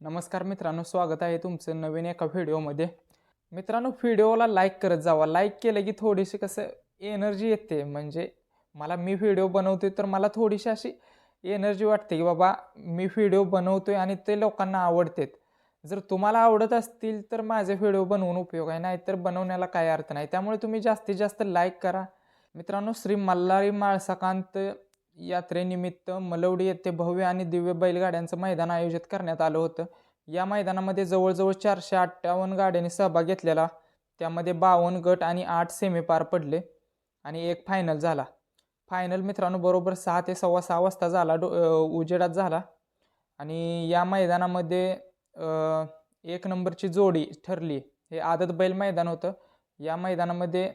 नमस्कार मित्रांनो स्वागत आहे तुमचं नवीन एका व्हिडिओमध्ये. मित्रांनो व्हिडिओला लाईक करत जावा. लाईक केलं की थोडीशी कसं एनर्जी येते. म्हणजे मला मी व्हिडिओ बनवतोय तर मला थोडीशी अशी एनर्जी वाटते की बाबा मी व्हिडिओ बनवतोय आणि ते लोकांना आवडतेत जर तुम्हाला आवडत असतील तर माझे व्हिडिओ बनवून उपयोग आहे. नाहीतर बनवण्याला काय अर्थ नाही. त्यामुळे तुम्ही जास्तीत जास्त लाईक करा. मित्रांनो श्री मल्हारी माळसाकांत यात्रेनिमित्त मलवडी येथे भव्य आणि दिव्य बैलगाड्यांचं मैदान आयोजित करण्यात आलं होतं. या मैदानामध्ये जवळजवळ चारशे अठ्ठावन्न गाड्यांनी सहभाग घेतलेला. त्यामध्ये बावन्न गट आणि आठ सेमी पार पडले आणि एक फायनल झाला. फायनल मित्रांनो बरोबर सहा ते सव्वा सहा वाजता झाला डो उजेडात झाला. आणि या मैदानामध्ये एक नंबरची जोडी ठरली. हे आदत बैल मैदान होतं. या मैदानामध्ये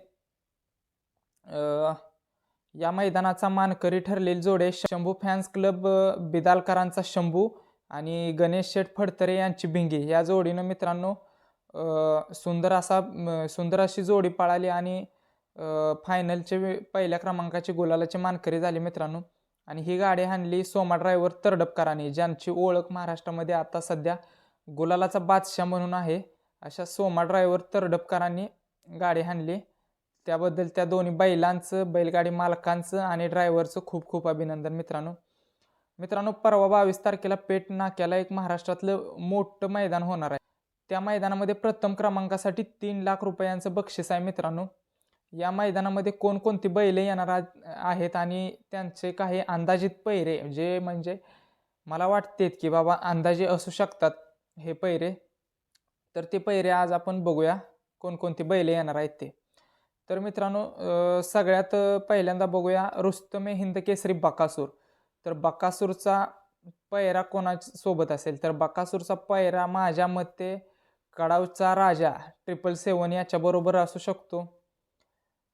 या मैदानाचा मानकरी ठरलेली जोडे शंभू फॅन्स क्लब बिदालकरांचा शंभू आणि गणेश शेठ फडतरे यांची भिंगी. या जोडीनं मित्रांनो सुंदर असा सुंदर अशी जोडी पळाली आणि फायनलचे पहिल्या क्रमांकाची गुलालाची मानकरी झाली मित्रांनो. आणि ही गाडी हाणली सोमा ड्रायव्हर तरडपकरांनी ज्यांची ओळख महाराष्ट्रामध्ये आता सध्या गुलालाचा बादशाह म्हणून आहे. अशा सोमा ड्रायव्हर तरडपकरांनी गाडी हाणली. त्याबद्दल त्या दोन्ही बैलांचं बैलगाडी मालकांचं आणि ड्रायव्हरचं खूप खूप अभिनंदन मित्रांनो. मित्रांनो परवा बावीस तारखेला पेट नाक्याला एक महाराष्ट्रातलं मोठं मैदान होणार आहे. त्या मैदानामध्ये प्रथम क्रमांकासाठी तीन लाख रुपयांचं बक्षीस आहे मित्रांनो. या मैदानामध्ये कोणकोणती बैलं येणार आहेत आणि त्यांचे काही अंदाजित पैरे जे म्हणजे मला वाटतेत की बाबा अंदाजे असू शकतात हे पैरे. तर ते पैरे आज आपण बघूया. कोणकोणती बैलं येणार आहेत ते. तर मित्रांनो सगळ्यात पहिल्यांदा बघूया रुस्तमे हिंद केसरी बकासूर. तर बकासूरचा पैरा कोणा सोबत असेल? तर बकासूरचा पैरा माझ्या मते कडावचा राजा ट्रिपल सेवन याच्याबरोबर असू शकतो.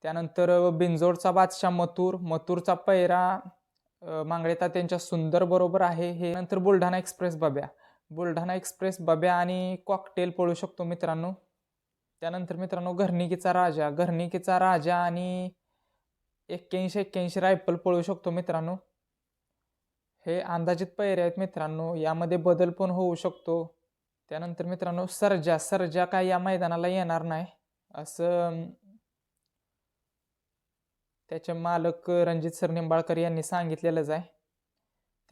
त्यानंतर बिंजोडचा बादशाह मथुर. मथुरचा पैरा मांगळेता त्यांच्या सुंदर बरोबर आहे. हे नंतर बुलढाणा एक्सप्रेस बब्या. बुलढाणा एक्सप्रेस बब्या आणि कॉकटेल पळू शकतो मित्रांनो. त्यानंतर मित्रांनो घरनिकीचा राजा. घरनिकीचा राजा आणि एक्क्याऐंशी एक्क्याऐंशी रायफल पळू शकतो मित्रांनो. हे अंदाजित पैरे आहेत मित्रांनो. यामध्ये बदल पण होऊ शकतो. त्यानंतर मित्रांनो सर्जा. सर्जा काय या मैदानाला येणार नाही. असं त्याचे मालक रणजित सर निंबाळकर यांनी सांगितलेलंच आहे.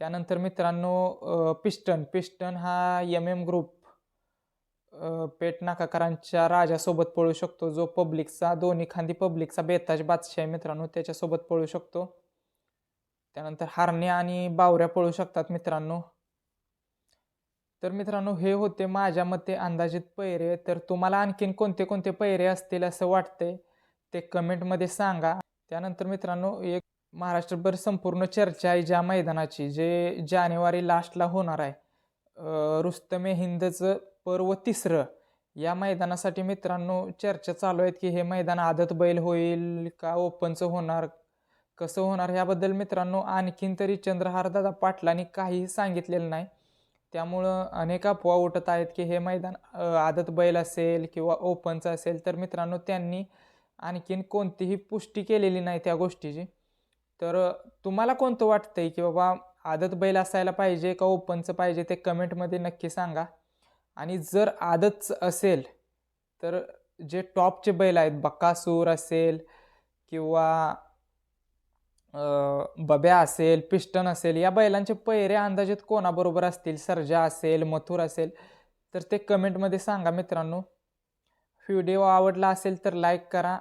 त्यानंतर मित्रांनो पिस्टन. पिस्टन हा एम एम ग्रुप पेट नाकाकारांच्या राजासोबत पळू शकतो जो पब्लिकचा दोन्ही खांदी पब्लिकचा बेताज बादशाह आहे मित्रांनो त्याच्यासोबत पळू शकतो. त्यानंतर हारणे आणि बावऱ्या पळू शकतात मित्रांनो. तर मित्रांनो हे होते माझ्या मते अंदाजित पैरे. तर तुम्हाला आणखीन कोणते कोणते पैरे असतील असं वाटतंय ते कमेंटमध्ये सांगा. त्यानंतर मित्रांनो एक महाराष्ट्रभर संपूर्ण चर्चा आहे ज्या मैदानाची जे जानेवारी लास्टला होणार आहे. रुस्तमे हिंदचं पर्व तिसरं या मैदानासाठी मित्रांनो चर्चा चालू आहेत की हे मैदान आदत बैल होईल का ओपनचं होणार कसं होणार ह्याबद्दल मित्रांनो आणखीन तरी चंद्रहारदादा पाटलांनी काहीही सांगितलेलं नाही. त्यामुळं अनेक अफवा उठत आहेत की हे मैदान आदत बैल असेल किंवा ओपनचं असेल तर मित्रांनो त्यांनी आणखीन कोणतीही पुष्टी केलेली नाही त्या गोष्टीची. तर तुम्हाला कोणतं वाटतंय की बाबा आदत बैल असायला पाहिजे का ओपनचं पाहिजे ते कमेंटमध्ये नक्की सांगा. आणि जर आदतच असेल तर जे टॉपचे बैल आहेत बकासूर असेल किंवा बब्या असेल पिस्टन असेल या बैलांचे पैरे अंदाजेत कोणाबरोबर असतील? सर्जा असेल मथुर असेल? तर ते कमेंटमध्ये सांगा मित्रांनो. व्हिडिओ आवडला असेल तर लाईक करा.